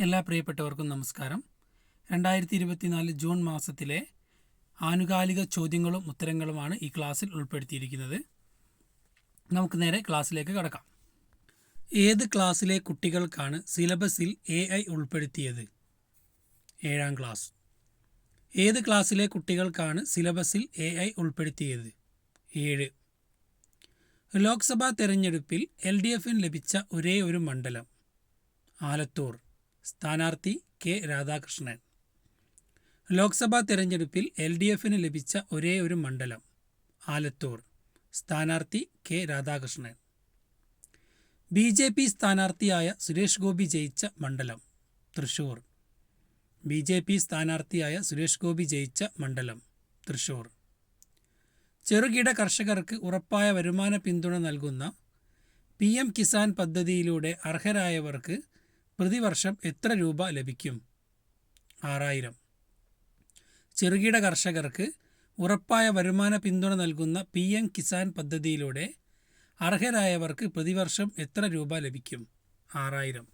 എല്ലാ പ്രിയപ്പെട്ടവർക്കും നമസ്കാരം. രണ്ടായിരത്തി ഇരുപത്തിനാല് ജൂൺ മാസത്തിലെ ആനുകാലിക ചോദ്യങ്ങളും ഉത്തരങ്ങളുമാണ് ഈ ക്ലാസ്സിൽ ഉൾപ്പെടുത്തിയിരിക്കുന്നത്. നമുക്ക് നേരെ ക്ലാസ്സിലേക്ക് കടക്കാം. ഏത് ക്ലാസ്സിലെ കുട്ടികൾക്കാണ് സിലബസിൽ എ ഐ ഉൾപ്പെടുത്തിയത്? ഏഴാം ക്ലാസ്. ഏത് ക്ലാസ്സിലെ കുട്ടികൾക്കാണ് സിലബസിൽ എ ഐ ഉൾപ്പെടുത്തിയത്? ഏഴ്. ലോക്സഭാ തെരഞ്ഞെടുപ്പിൽ എൽ ഡി എഫിന് ലഭിച്ച ഒരേ ഒരു മണ്ഡലം ആലത്തൂർ. സ്ഥാനാർത്ഥി കെ രാധാകൃഷ്ണൻ. ലോക്സഭാ തെരഞ്ഞെടുപ്പിൽ എൽ ഡി എഫിന് ലഭിച്ച ഒരേ ഒരു മണ്ഡലം ആലത്തൂർ. സ്ഥാനാർത്ഥി K Radhakrishnan. B J P സ്ഥാനാർത്ഥിയായ Suresh Gopi ജയിച്ച മണ്ഡലം തൃശൂർ. ബി ജെ പി സ്ഥാനാർത്ഥിയായ സുരേഷ് ഗോപി ജയിച്ച മണ്ഡലം തൃശൂർ. ചെറുകിട കർഷകർക്ക് ഉറപ്പായ വരുമാന പിന്തുണ നൽകുന്ന പി എം കിസാൻ പദ്ധതിയിലൂടെ അർഹരായവർക്ക് പ്രതിവർഷം എത്ര രൂപ ലഭിക്കും? ആറായിരം. ചെറുകിട കർഷകർക്ക് ഉറപ്പായ വരുമാന പിന്തുണ നൽകുന്ന പി എം കിസാൻ പദ്ധതിയിലൂടെ അർഹരായവർക്ക് പ്രതിവർഷം എത്ര രൂപ ലഭിക്കും? ആറായിരം.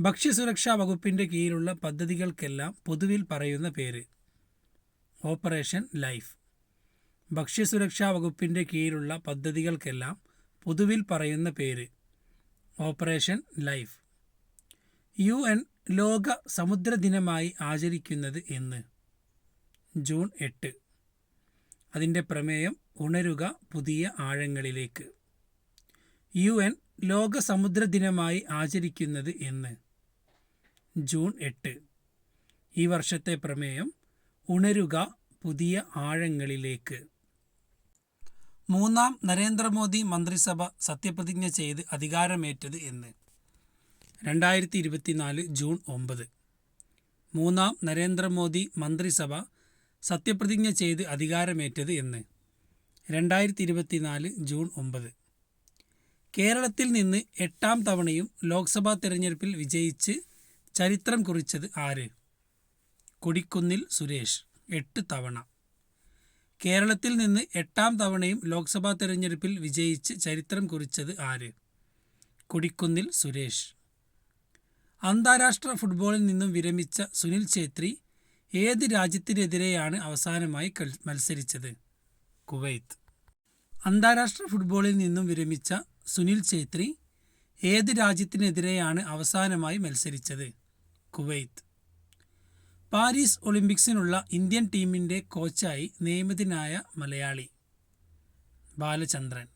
ഭക്ഷ്യസുരക്ഷാ വകുപ്പിന്റെ കീഴിലുള്ള പദ്ധതികൾക്കെല്ലാം പൊതുവിൽ പറയുന്ന പേര്. Operation life. ഭക്ഷ്യസുരക്ഷാ വകുപ്പിന്റെ കീഴിലുള്ള പദ്ധതികൾക്കെല്ലാം പൊതുവിൽ പറയുന്ന പേര്. Operation life. യു എൻ ലോക സമുദ്ര ദിനമായി ആചരിക്കുന്നത് എന്ന്. ജൂൺ എട്ട്. അതിന്റെ പ്രമേയം ഉണരുക പുതിയ ആഴങ്ങളിലേക്ക്. യു എൻ ലോക സമുദ്ര ദിനമായി ആചരിക്കുന്നത് എന്ന്. ജൂൺ എട്ട്. ഈ വർഷത്തെ പ്രമേയം ഉണരുക പുതിയ ആഴങ്ങളിലേക്ക്. മൂന്നാം നരേന്ദ്രമോദി മന്ത്രിസഭ സത്യപ്രതിജ്ഞ ചെയ്ത് അധികാരമേറ്റത് എന്ന്. രണ്ടായിരത്തി ഇരുപത്തിനാല് ജൂൺ ഒമ്പത്. മൂന്നാം നരേന്ദ്രമോദി മന്ത്രിസഭ സത്യപ്രതിജ്ഞ ചെയ്ത് അധികാരമേറ്റത് എന്ന്. രണ്ടായിരത്തി ഇരുപത്തിനാല് ജൂൺ ഒമ്പത്. കേരളത്തിൽ നിന്ന് എട്ടാം തവണയും ലോക്സഭാ തെരഞ്ഞെടുപ്പിൽ വിജയിച്ച് ചരിത്രം കുറിച്ചത് ആര്? കൊടിക്കുന്നിൽ സുരേഷ് എട്ട് തവണ. കേരളത്തിൽ നിന്ന് എട്ടാം തവണയും ലോക്സഭാ തെരഞ്ഞെടുപ്പിൽ വിജയിച്ച് ചരിത്രം കുറിച്ചത് ആര്? കൊടിക്കുന്നിൽ സുരേഷ്. അന്താരാഷ്ട്ര ഫുട്ബോളിൽ നിന്നും വിരമിച്ച സുനിൽ ഛേത്രി ഏത് രാജ്യത്തിനെതിരെയാണ് അവസാനമായി മത്സരിച്ചത്? കുവൈത്ത്. അന്താരാഷ്ട്ര ഫുട്ബോളിൽ നിന്നും വിരമിച്ച സുനിൽ ഛേത്രി ഏത് രാജ്യത്തിനെതിരെയാണ് അവസാനമായി മത്സരിച്ചത്? കുവൈത്ത്. പാരീസ് ഒളിമ്പിക്സിനുള്ള ഇന്ത്യൻ ടീമിന്റെ കോച്ചായി നിയമിതനായ മലയാളി ബാലചന്ദ്രൻ.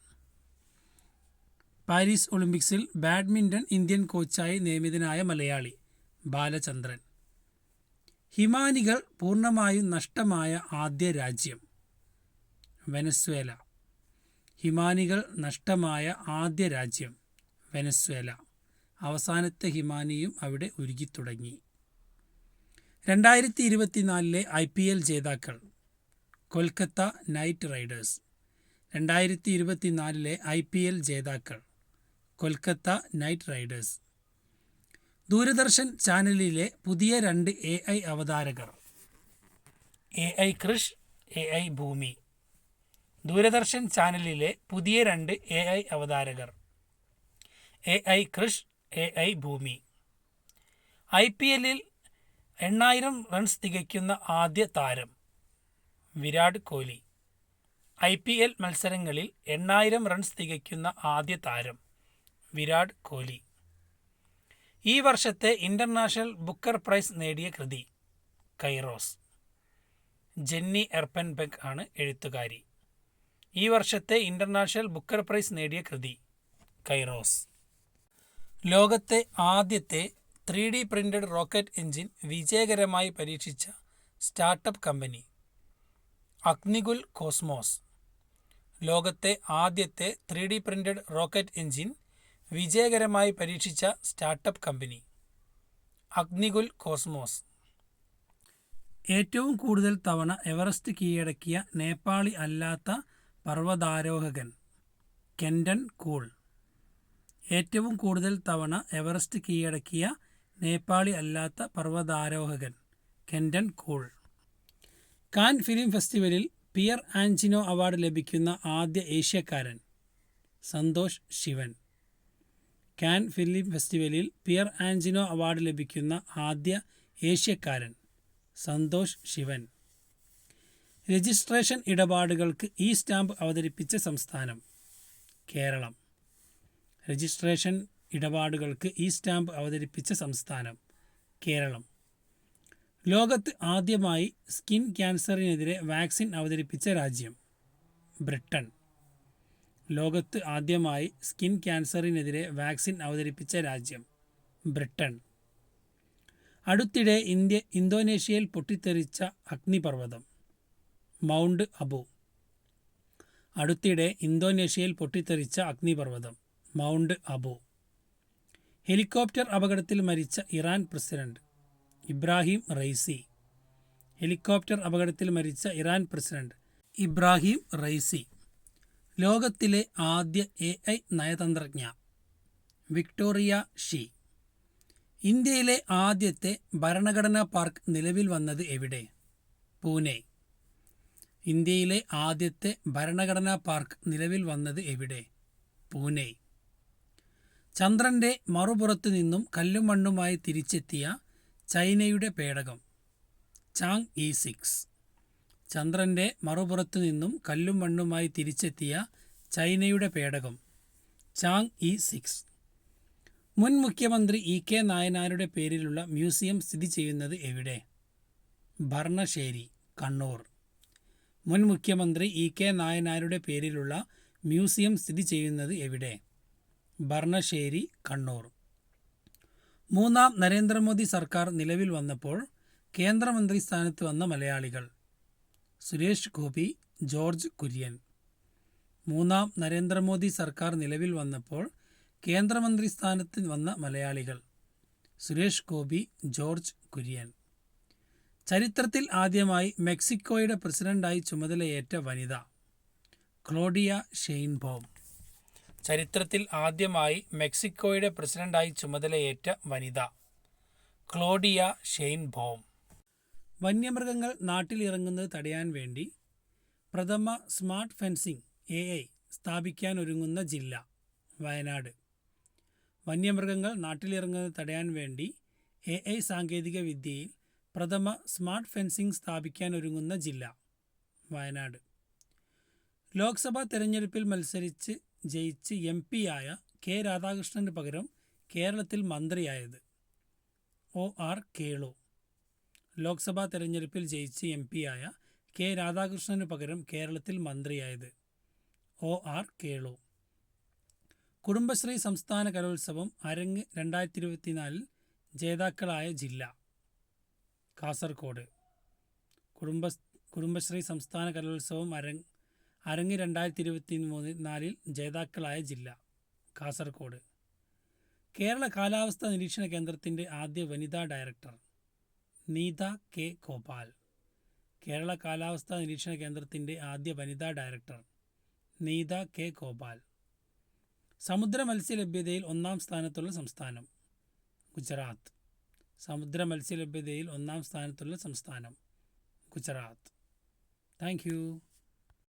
പാരീസ് ഒളിമ്പിക്സിൽ ബാഡ്മിന്റൺ ഇന്ത്യൻ കോച്ചായി നിയമിതനായ മലയാളി ബാലചന്ദ്രൻ. ഹിമാനികൾ പൂർണമായും നഷ്ടമായ ആദ്യ രാജ്യം വെനസ്വേല. ഹിമാനികൾ നഷ്ടമായ ആദ്യ രാജ്യം വെനസ്വേല. അവസാനത്തെ ഹിമാനിയും അവിടെ ഉരുകിത്തുടങ്ങി. രണ്ടായിരത്തി ഇരുപത്തിനാലിലെ ഐ പി എൽ ജേതാക്കൾ കൊൽക്കത്ത നൈറ്റ് റൈഡേഴ്സ്. രണ്ടായിരത്തി ഇരുപത്തിനാലിലെ ഐ പി എൽ ജേതാക്കൾ കൊൽക്കത്ത നൈറ്റ് റൈഡേഴ്സ്. ദൂരദർശൻ ചാനലിലെ പുതിയ രണ്ട് A I അവതാരകർ. A I Krish A I Bhoomi. Doordarshan ചാനലിലെ പുതിയ രണ്ട് A I അവതാരകർ. A I Krish A I Bhoomi. I P എല്ലിൽ എണ്ണായിരം റൺസ് തികയ്ക്കുന്ന ആദ്യ താരം Virat Kohli I P L മത്സരങ്ങളിൽ എണ്ണായിരം റൺസ് തികയ്ക്കുന്ന ആദ്യ താരം വിരാട് കോഹ്ലി. ഈ വർഷത്തെ ഇന്റർനാഷണൽ ബുക്കർ പ്രൈസ് നേടിയ കൃതി കൈറോസ്. ജെന്നി എർപ്പൻബെഗ് ആണ് എഴുത്തുകാരി. ഈ വർഷത്തെ ഇന്റർനാഷണൽ ബുക്കർ പ്രൈസ് നേടിയ കൃതി കൈറോസ്. ലോകത്തെ ആദ്യത്തെ three D printed rocket engine വിജയകരമായി പരീക്ഷിച്ച സ്റ്റാർട്ടപ്പ് കമ്പനി അഗ്നികുൽ കോസ്മോസ്. ലോകത്തെ ആദ്യത്തെ three D printed rocket engine വിജയകരമായി പരീക്ഷിച്ച സ്റ്റാർട്ടപ്പ് കമ്പനി. അഗ്നികുൽ കോസ്മോസ്. ഏറ്റവും കൂടുതൽ തവണ എവറസ്റ്റ് കീഴടക്കിയ നേപ്പാളി അല്ലാത്ത പർവതാരോഹകൻ കെൻഡൻ കൂൾ. ഏറ്റവും കൂടുതൽ തവണ എവറസ്റ്റ് കീഴടക്കിയ നേപ്പാളി അല്ലാത്ത പർവതാരോഹകൻ കെൻഡൻ കൂൾ. കാൻ ഫിലിം ഫെസ്റ്റിവലിൽ പിയർ ആൻജിനോ അവാർഡ് ലഭിക്കുന്ന ആദ്യ ഏഷ്യക്കാരൻ സന്തോഷ് ശിവൻ. കാൻ ഫിലിം ഫെസ്റ്റിവലിൽ പിയർ ആൻജിനോ അവാർഡ് ലഭിക്കുന്ന ആദ്യ ഏഷ്യക്കാരൻ സന്തോഷ് ശിവൻ. രജിസ്ട്രേഷൻ ഇടപാടുകൾക്ക് ഇ സ്റ്റാമ്പ് അവതരിപ്പിച്ച സംസ്ഥാനം കേരളം. രജിസ്ട്രേഷൻ ഇടപാടുകൾക്ക് ഇ സ്റ്റാമ്പ് അവതരിപ്പിച്ച സംസ്ഥാനം കേരളം. ലോകത്ത് ആദ്യമായി സ്കിൻ ക്യാൻസറിനെതിരെ വാക്സിൻ അവതരിപ്പിച്ച രാജ്യം ബ്രിട്ടൻ ലോകത്ത് ആദ്യമായി സ്കിൻ ക്യാൻസറിനെതിരെ വാക്സിൻ അവതരിപ്പിച്ച രാജ്യം ബ്രിട്ടൻ. അടുത്തിടെ ഇന്ത്യ ഇന്തോനേഷ്യയിൽ പൊട്ടിത്തെറിച്ച അഗ്നിപർവതം മൗണ്ട് അബു. അടുത്തിടെ ഇന്തോനേഷ്യയിൽ പൊട്ടിത്തെറിച്ച അഗ്നിപർവതം മൗണ്ട് അബു. ഹെലികോപ്റ്റർ അപകടത്തിൽ മരിച്ച Iran president Ebrahim Raisi. Helicopter അപകടത്തിൽ മരിച്ച ഇറാൻ പ്രസിഡന്റ് ഇബ്രാഹിം റൈസി. ലോകത്തിലെ ആദ്യ എ ഐ നയതന്ത്രജ്ഞ. Victoria Shi. ഇന്ത്യയിലെ ആദ്യത്തെ ഭരണഘടനാ പാർക്ക് നിലവിൽ വന്നത് എവിടെ? പൂനെ. ഇന്ത്യയിലെ ആദ്യത്തെ ഭരണഘടനാ പാർക്ക് നിലവിൽ വന്നത് എവിടെ? പൂനെ. ചന്ദ്രന്റെ മറുപുറത്തു നിന്നും കല്ലും മണ്ണുമായി തിരിച്ചെത്തിയ ചൈനയുടെ പേടകം. Chang'e six. ചന്ദ്രന്റെ മറുപുറത്തു നിന്നും കല്ലും മണ്ണുമായി തിരിച്ചെത്തിയ ചൈനയുടെ പേടകം ചാങ് ഇ സിക്സ്. മുൻ മുഖ്യമന്ത്രി ഇ കെ നായനാരുടെ പേരിലുള്ള മ്യൂസിയം സ്ഥിതി ചെയ്യുന്നത് എവിടെ? ഭർണശ്ശേരി കണ്ണൂർ. മുൻ മുഖ്യമന്ത്രി ഇ കെ നായനാരുടെ പേരിലുള്ള മ്യൂസിയം സ്ഥിതി ചെയ്യുന്നത് എവിടെ? ഭർണശ്ശേരി കണ്ണൂർ. മൂന്നാം നരേന്ദ്രമോദി സർക്കാർ നിലവിൽ വന്നപ്പോൾ കേന്ദ്രമന്ത്രി സ്ഥാനത്ത് വന്ന മലയാളികൾ. സുരേഷ് ഗോപി ജോർജ് കുര്യൻ. മൂന്നാം നരേന്ദ്രമോദി സർക്കാർ നിലവിൽ വന്നപ്പോൾ കേന്ദ്രമന്ത്രി സ്ഥാനത്ത് വന്ന മലയാളികൾ സുരേഷ് ഗോപി ജോർജ് കുര്യൻ. ചരിത്രത്തിൽ ആദ്യമായി മെക്സിക്കോയുടെ പ്രസിഡന്റായി ചുമതലയേറ്റ വനിത ക്ലോഡിയ ഷെയിൻബോം. ചരിത്രത്തിൽ ആദ്യമായി മെക്സിക്കോയുടെ പ്രസിഡന്റായി ചുമതലയേറ്റ വനിത ക്ലോഡിയ ഷെയിൻബോം. വന്യമൃഗങ്ങൾ നാട്ടിലിറങ്ങുന്നത് തടയാൻ വേണ്ടി പ്രഥമ സ്മാർട്ട് ഫെൻസിംഗ് എ ഐ സ്ഥാപിക്കാൻ ഒരുങ്ങുന്ന ജില്ല വയനാട്. വന്യമൃഗങ്ങൾ നാട്ടിലിറങ്ങുന്നത് തടയാൻ വേണ്ടി എ ഐ സാങ്കേതിക വിദ്യയിൽ പ്രഥമ സ്മാർട്ട് ഫെൻസിംഗ് സ്ഥാപിക്കാൻ ഒരുങ്ങുന്ന ജില്ല വയനാട്. ലോക്സഭാ തെരഞ്ഞെടുപ്പിൽ മത്സരിച്ച് ജയിച്ച് എം പിയായ കെ രാധാകൃഷ്ണന് പകരം കേരളത്തിൽ മന്ത്രിയായത് ഒ ആർ കേളു. ലോക്സഭാ തെരഞ്ഞെടുപ്പിൽ ജയിച്ച എം പിയായ കെ രാധാകൃഷ്ണന് പകരം കേരളത്തിൽ മന്ത്രിയായത് ഒ ആർ കേളു. കുടുംബശ്രീ സംസ്ഥാന കലോത്സവം അരങ്ങ് രണ്ടായിരത്തി ഇരുപത്തിനാലിൽ ജേതാക്കളായ ജില്ല കാസർഗോഡ് കുടുംബ കുടുംബശ്രീ സംസ്ഥാന കലോത്സവം അരങ് അരങ്ങ് രണ്ടായിരത്തി ഇരുപത്തി മൂന്ന് നാലിൽ ജേതാക്കളായ ജില്ല കാസർഗോഡ് കേരള കാലാവസ്ഥാ നിരീക്ഷണ കേന്ദ്രത്തിന്റെ ആദ്യ വനിതാ ഡയറക്ടർ നീത കെ. ഗോപാൽ. കേരള കാലാവസ്ഥാ നിരീക്ഷണ കേന്ദ്രത്തിന്റെ ആദ്യ വനിതാ ഡയറക്ടർ നീത കെ. ഗോപാൽ. സമുദ്ര മത്സ്യലഭ്യതയിൽ ഒന്നാം സ്ഥാനത്തുള്ള സംസ്ഥാനം ഗുജറാത്ത്. സമുദ്ര മത്സ്യലഭ്യതയിൽ ഒന്നാം സ്ഥാനത്തുള്ള സംസ്ഥാനം ഗുജറാത്ത്. താങ്ക്